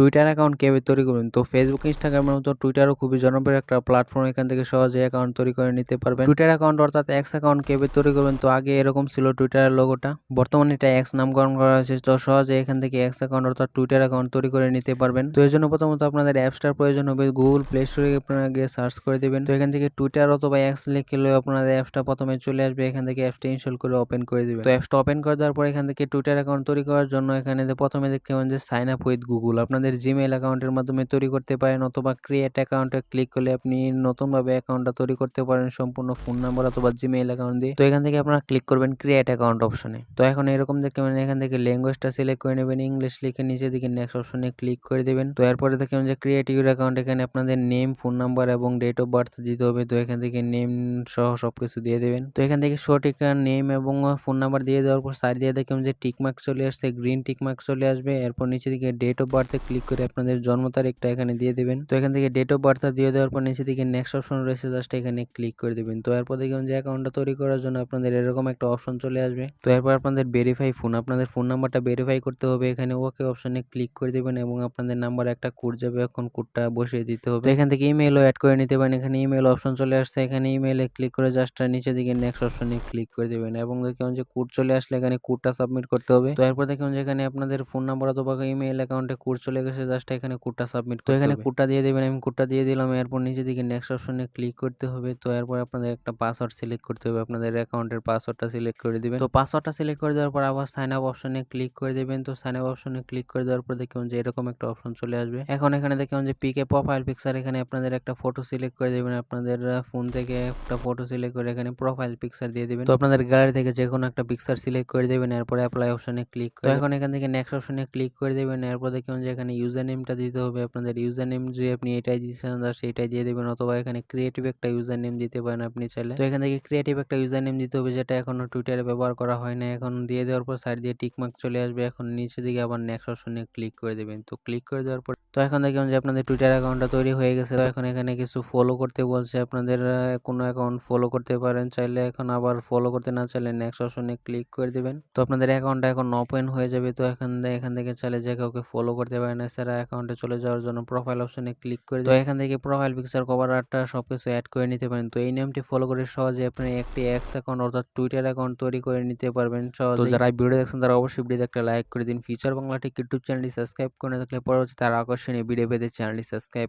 Twitter account কীভাবে তৈরি করবেন তো ফেসবুক ইনস্টাগ্রামের মতো টুইটারও খুবই জনপ্রিয় একটা প্ল্যাটফর্ম এখান থেকে সহজে অ্যাকাউন্ট তৈরি করে নিতে পারবেন। টুইটার অ্যাকাউন্ট অর্থাৎ এক্স অ্যাকাউন্ট কীভাবে তৈরি করবেন? তো আগে এরকম ছিল টুইটারের লোগোটা বর্তমানে এটা এক্স নামকরণ করা হয়েছে, তো সহজে এখান থেকে এক্স অ্যাকাউন্ট অর্থাৎ টুইটার অ্যাকাউন্ট তৈরি করে নিতে পারবেন। তো এর জন্য প্রথমত আপনাদের অ্যাপসটার প্রয়োজন হবে গুগল প্লে স্টোরে আপনারা গিয়ে সার্চ করে দেবেন। তো এখান থেকে টুইটার অথবা এক্স লিখলে আপনাদের অ্যাপসটা প্রথমে চলে আসবে, এখান থেকে অ্যাপসটা ইনস্টল করে ওপেন করে দিবেন। তো অ্যাপসটা ওপেন করে দেওয়ার পর এখান থেকে টুইটার অ্যাকাউন্ট তৈরি করার জন্য এখানে প্রথমে দেখতে পাবেন যে সাইন আপ উইথ গুগল আপনাদের জিমেইল অ্যাকাউন্টের মাধ্যমে তৈরি করতে পারেন অথবা ক্রিয়েট অ্যাকাউন্টে ক্লিক করলে আপনি নতুনভাবে অ্যাকাউন্টটা তৈরি করতে পারেন সম্পূর্ণ ফোন নাম্বার অথবা জিমেইল অ্যাকাউন্ট দিয়ে। তো এখান থেকে আপনারা ক্লিক করবেন ক্রিয়েট অ্যাকাউন্ট অপশনে। তো এখন এরকম দেখতে পাবেন এখান থেকে ল্যাঙ্গুয়েজটা সিলেক্ট করে নেবেন ইংলিশ লিখে নিচে দিকে নেক্সট অপশনে ক্লিক করে দেবেন। তো এরপরে দেখবেন যে ক্রিয়েট ইউর অ্যাকাউন্ট এখানে আপনাদের নেম ফোন নাম্বার এবং ডেট অফ বার্থ দিতে হবে। তো এখান থেকে নেম সহ সব কিছু দিয়ে দেবেন। তো এখান থেকে সঠিক নেম এবং ফোন নাম্বার দিয়ে দেওয়ার পর সাইড দিয়ে দেখবেন যে টিকমার্ক চলে আসছে গ্রিন টিকমার্ক চলে আসবে। এরপর নিচে দিকে ডেট অফ বার্থে ক্লিক করে আপনাদের জন্ম তারিখটা এখানে দিয়ে দেবেন। তো এখান থেকে ডেট অফ বার্থ দিয়ে দেওয়ার পর নিচে দিকে নেক্সট অপশন রয়েছে জাস্ট এখানে ক্লিক করে দেবেন। তো এরপর দেখবেন যে অ্যাকাউন্টটা তৈরি করার জন্য আপনাদের এরকম একটা অপশন চলে আসবে। তো এরপর আপনাদের ভেরিফাই ফোন আপনাদের ফোন নাম্বারটা ভেরিফাই করতে হবে। এখানে ওকে অপশনে ক্লিক করে দেবেন এবং আপনাদের নাম্বার একটা কোড যাবে, এখন কোডটা বসিয়ে দিতে হবে। এখান থেকে ইমেলও অ্যাড করে নিতে পারেন। এখানে ইমেল অপশন চলে আসছে। এখানে ইমেলে ক্লিক করে জাস্ট নিচে দিকে নেক্সট অপশনে ক্লিক করে দেবেন এবং দেখবেন যে কোড চলে আসলে এখানে কোডটা সাবমিট করতে হবে। তো এরপর দেখবেন যে এখানে আপনাদের ফোন নাম্বার অথবা ইমেল অ্যাকাউন্টে কোড চলে গেছে জাস্ট এখানে কোডটা সাবমিট তো এখানে কোডটা দিয়ে দেবেন আমি কোডটা দিয়ে দিলাম এরপর নিচে দিকে নেক্সট অপশনে ক্লিক করতে হবে তো এরপর আপনাদের একটা পাসওয়ার্ড সিলেক্ট করতে হবে আপনাদের অ্যাকাউন্টের পাসওয়ার্ডটা সিলেক্ট করে দিবেন। তো পাসওয়ার্ডটা সিলেক্ট করে দেওয়ার পর আবার সাইন আপ অপশনে ক্লিক করে দেবেন তো সাইন আপ অপশনে ক্লিক করে দেওয়ার পর দেখুন যে এরকম একটা অপশন চলে আসবে। এখন এখানে দেখুন যে পিকে প্রোফাইল পিকচার এখানে আপনাদের একটা ফটো সিলেক্ট করে দেবেন আপনাদের ফোন থেকে একটা ফটো সিলেক্ট করে এখানে প্রোফাইল পিকচার দিয়ে দেবেন। তো আপনাদের গ্যালারি থেকে যে কোনো একটা পিকচার সিলেক্ট করে দেবেন এরপর অ্যাপ্লাই অপশনে ক্লিক করে এখন এখান থেকে নেক্সট অপশনে ক্লিক করে দেবেন এরপর দেখুন যে এখানে ইউজার নেমটা দিতে হবে। আপনাদের ইউজার নেম যে আপনি এটাই দিচ্ছেন সেটাই দিয়ে দেবেন অথবা এখানে ক্রিয়েটিভ একটা ইউজার নেম দিতে পারেন আপনি চাইলে। তো এখান থেকে ক্রিয়েটিভ একটা ইউজার নেম দিতে হবে, যেটা এখনও টুইটারে ব্যবহার করা হয় না এখন দিয়ে দেওয়ার পর সাইড দিয়ে টিকমার্ক চলে আসবে। এখন নিচে দিকে আবার নেক্সট অপশনে ক্লিক করে দেবেন। তো ক্লিক করে দেওয়ার পর তো এখন দেখুন যে আপনাদের টুইটার অ্যাকাউন্টটা তৈরি হয়ে গেছে। তো এখন এখানে কিছু ফলো করতে বলছে। আপনাদের কোনো অ্যাকাউন্ট ফলো করতে পারেন চাইলে। এখন আবার ফলো করতে না চাইলে নেক্সট অপশনে ক্লিক করে দেবেন। তো আপনাদের অ্যাকাউন্টটা এখন ওপেন হয়ে যাবে। তো এখান এখান থেকে চাইলে যে কাউকে ফলো করতে পারেন এছাড়া অ্যাকাউন্টে চলে যাওয়ার জন্য প্রোফাইল অপশনে ক্লিক করে তো এখান থেকে প্রোফাইল পিকচার কভার আর্টটা সব কিছু অ্যাড করে নিতে পারেন। তো এই নিয়মটি ফলো করে সহজে আপনি একটি এক্স অ্যাকাউন্ট অর্থাৎ টুইটার অ্যাকাউন্ট তৈরি করে নিতে পারবেন সহজে তো যারা ভিডিও দেখছেন তারা অবশ্যই ভিডিওতে একটা লাইক করে দিন। ফিউচার বাংলা টেক ইউটিউব চ্যানেলটি সাবস্ক্রাইব করে থাকলে পরবর্তী তারা আকর্ষণীয় ভিডিও পেতে চ্যানেলটি সাবস্ক্রাইব